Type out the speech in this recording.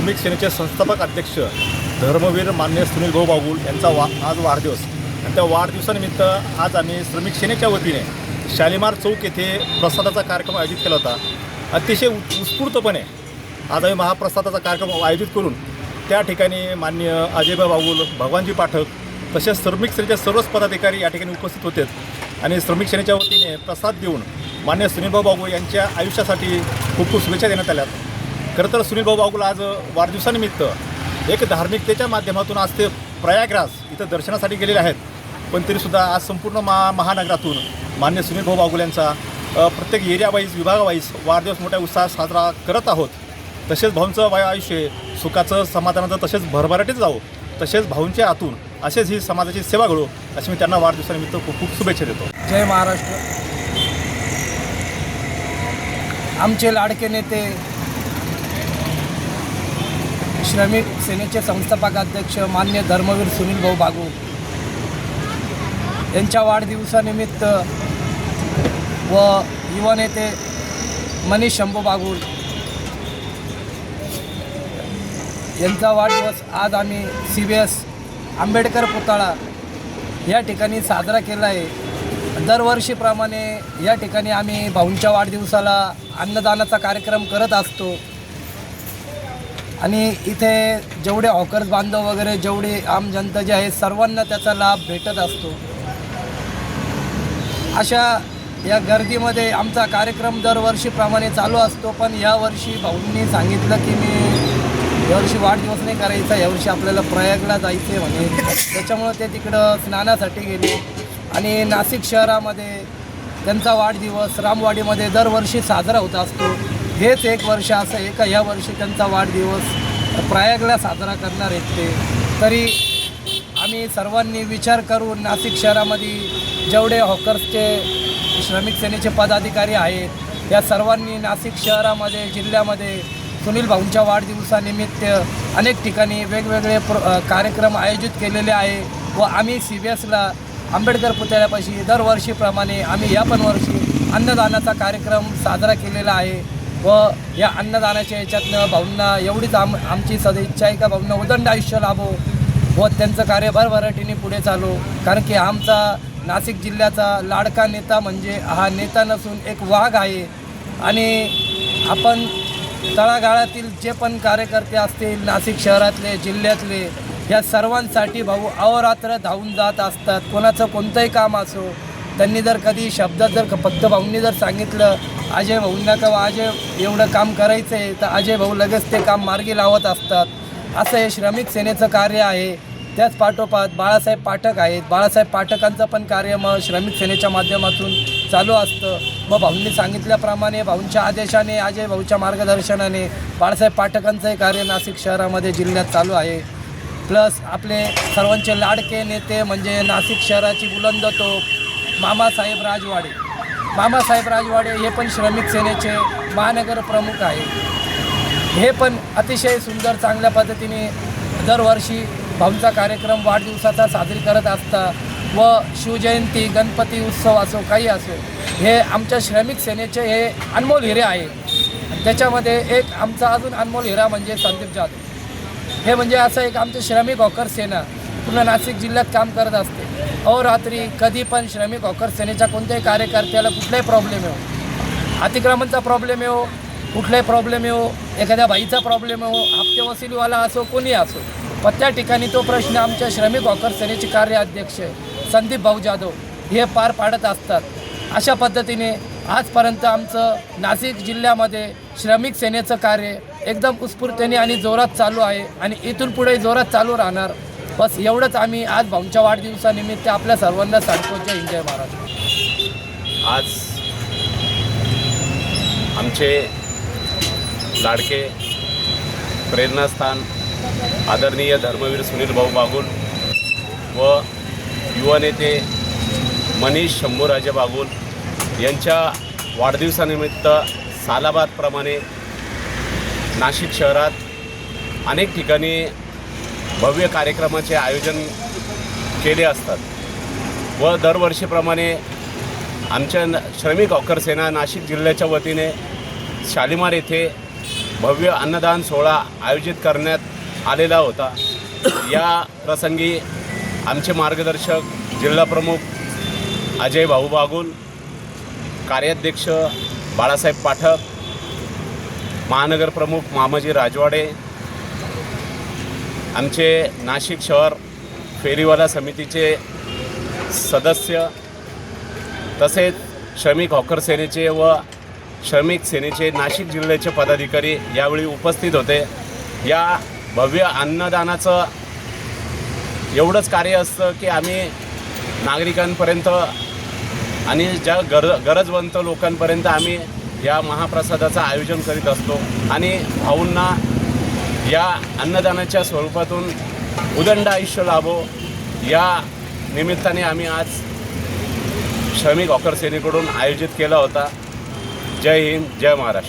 श्रमिक सेनेचे संस्थापक अध्यक्ष धर्मवीर मान्य सुनील भाऊ बागुल यांचा वा आज वाढदिवस. आणि त्या वाढदिवसानिमित्त आज आम्ही श्रमिक सेनेच्या वतीने शालिमार चौक येथे प्रसादाचा कार्यक्रम आयोजित केला होता. अतिशय उत्स्फूर्तपणे आज आम्ही महाप्रसादाचा कार्यक्रम आयोजित करून त्या ठिकाणी मान्य अजयभाई बागुल भगवानजी पाठक तसेच श्रमिक सेनेचे सर्वच पदाधिकारी या ठिकाणी उपस्थित होते आणि श्रमिक सेनेच्या वतीने प्रसाद देऊन मान्य सुनीलभाऊ बागू यांच्या आयुष्यासाठी खूप खूप शुभेच्छा देण्यात आल्यात खरं तर सुनील भाऊ बागुल आज वाढदिवसानिमित्त एक धार्मिकतेच्या माध्यमातून आज ते प्रयागराज इथं दर्शनासाठी गेलेले आहेत. पण तरीसुद्धा आज संपूर्ण महा महानगरातून मान्य सुनील भाऊ बागुल यांचा प्रत्येक एरियावाईज विभागावाईज वाढदिवस मोठ्या उत्साहात साजरा करत आहोत. तसेच भाऊंचं वाय आयुष्य सुखाचं समाधानाचं तसेच भरभराटीत जावं तसेच भाऊंच्या हातून असेच ही समाजाची सेवा घडो अशी मी त्यांना वाढदिवसानिमित्त खूप खूप शुभेच्छा देतो. जय महाराष्ट्र. आमचे लाडके नेते श्रमिक सेनेचे संस्थापक अध्यक्ष मान्य धर्मवीर सुनील भाऊ बागू. यांच्या वाढदिवसानिमित्त व युवा नेते मनीष शंभू बागुल यांचा वाढदिवस आज आम्ही सी बी एस आंबेडकर पुतळा या ठिकाणी साजरा केला आहे. दरवर्षीप्रमाणे या ठिकाणी आम्ही भाऊंच्या वाढदिवसाला अन्नदानाचा कार्यक्रम करत असतो. आणि इथे जेवढे हॉकर्स बांधव वगैरे जेवढे आम जनता जे आहे सर्वांना त्याचा लाभ भेटत असतो. अशा या गर्दीमध्ये आमचा कार्यक्रम दरवर्षीप्रमाणे चालू असतो पण यावर्षी भाऊंनी सांगितलं की मी यावर्षी वाढदिवस नाही करायचा यावर्षी आपल्याला प्रयागला जायचे म्हणे. त्याच्यामुळं ते तिकडं स्नानासाठी गेले. आणि नाशिक शहरामध्ये त्यांचा वाढदिवस रामवाडीमध्ये दरवर्षी साजरा होत असतो. हेच एक वर्ष असं आहे का या वर्षी त्यांचा वाढदिवस प्रयागला साजरा करणार आहेत ते. तरी आम्ही सर्वांनी विचार करून नाशिक शहरामध्ये जेवढे हॉकर्सचे श्रमिक सेनेचे पदाधिकारी आहेत या सर्वांनी नाशिक शहरामध्ये जिल्ह्यामध्ये सुनील भाऊंच्या वाढदिवसानिमित्त अनेक ठिकाणी वेगवेगळे प्र कार्यक्रम आयोजित केलेले आहे व आम्ही सी बी एसला आंबेडकर पुतळ्यापाशी दरवर्षीप्रमाणे आम्ही या पण वर्षी अन्नदानाचा कार्यक्रम साजरा केलेला आहे. व या अन्नदानाच्या याच्यातनं भाऊंना एवढीच आम आमची सदिच्छा आहे का भाऊंना उदंड आयुष्य लाभो व त्यांचं कार्य भरभराटीने पुढे चालू. कारण की आमचा नाशिक जिल्ह्याचा लाडका नेता म्हणजे हा नेता नसून एक वाघ आहे. आणि आपण तळागाळातील जे पण कार्यकर्ते असतील नाशिक शहरातले जिल्ह्यातले या सर्वांसाठी भाऊ अहोरात्र धावून जात असतात. कोणाचं कोणतंही काम असो त्यांनी जर कधी शब्दात जर फक्त भाऊंनी जर सांगितलं अजय भाऊंना का अजय एवढं काम करायचं आहे तर अजय भाऊ लगेच ते काम मार्गी लावत असतात. असं हे श्रमिक सेनेचं कार्य आहे. त्याच पाठोपाठ बाळासाहेब पाठक आहेत. बाळासाहेब पाठकांचं पण कार्य मग श्रमिक सेनेच्या माध्यमातून चालू असतं. मग भाऊंनी सांगितल्याप्रमाणे भाऊंच्या आदेशाने अजय भाऊच्या मार्गदर्शनाने बाळासाहेब पाठकांचंही कार्य नाशिक शहरामध्ये जिल्ह्यात चालू आहे. प्लस आपले सर्वांचे लाडके नेते म्हणजे नाशिक शहराची बुलंद तो मामासाहेब राजवाडे. मामासाहेब राजवाडे हे पण श्रमिक सेनेचे महानगर प्रमुख आहे हे पण अतिशय सुंदर चांगल्या पद्धतीने दरवर्षी भाऊंचा कार्यक्रम वाढदिवसाचा साजरी करत असता व शिवजयंती गणपती उत्सव असो काही असो हे आमच्या श्रमिक सेनेचे हे अनमोल हिरे आहे. त्याच्यामध्ये एक आमचा अजून अनमोल हिरा म्हणजे संदीप जाधव. हे म्हणजे असं एक आमचं श्रमिक हॉकर सेना पूर्ण नाशिक जिल्ह्यात काम करत असते. अहोरात्री कधी पण श्रमिक हॉकर सेनेच्या कोणत्याही कार्यकर्त्याला कुठलाही प्रॉब्लेम येऊ अतिक्रमणचा प्रॉब्लेम येऊ कुठलाही प्रॉब्लेम येऊ एखाद्या बाईचा प्रॉब्लेम येऊ हप्ते वसुलीवाला असो कोणी असो पण त्या ठिकाणी तो प्रश्न आमच्या श्रमिक हॉकर सेनेचे कार्याध्यक्ष संदीप भाऊ जाधव हे पार पाडत असतात. अशा पद्धतीने आजपर्यंत आमचं नाशिक जिल्ह्यामध्ये श्रमिक सेनेचं कार्य एकदम उत्स्फूर्तीने आणि जोरात चालू आहे आणि इथून पुढे जोरात चालू राहणार बस एवढंच. आम्ही आज भाऊंच्या वाढदिवसानिमित्त आपल्या सर्वांना सांगतो जय हिंद महाराज. आज आमचे लाडके प्रेरणास्थान आदरणीय धर्मवीर सुनील भाऊ बागुल व युवा नेते मनीष शंभूराजे बागुल यांच्या वाढदिवसानिमित्त सालाबादप्रमाणे नाशिक शहरात अनेक ठिकाणी भव्य कार्यक्रमाचे आयोजन केले असतात व दरवर्षीप्रमाणे आमच्या न- श्रमिक ऑकर सेना नाशिक जिल्ह्याच्या वतीने शालिमार येथे भव्य अन्नदान सोहळा आयोजित करण्यात आलेला होता. या प्रसंगी आमचे मार्गदर्शक जिल्हाप्रमुख अजय भाऊ बागुल कार्याध्यक्ष बाळासाहेब पाठक महानगर प्रमुख मामाजी राजवाडे आमचे नाशिक शहर फेरीवाला समितीचे सदस्य तसेच श्रमिक हॉकर सेनेचे व श्रमिक सेनेचे नाशिक जिल्ह्याचे पदाधिकारी यावेळी उपस्थित होते. या भव्य अन्नदानाचं एवढंच कार्य असतं की आम्ही नागरिकांपर्यंत आणि ज्या गर गरजवंत लोकांपर्यंत आम्ही या महाप्रसादाचं आयोजन करीत असतो. आणि भाऊंना या अन्नदानाच्या स्वरूपातून उदंड आयुष्य लाभो. या निमित्ताने आम्ही आज श्रमिक ऑकर सेनेकडून आयोजित केला होता. जय हिंद जय महाराष्ट्र.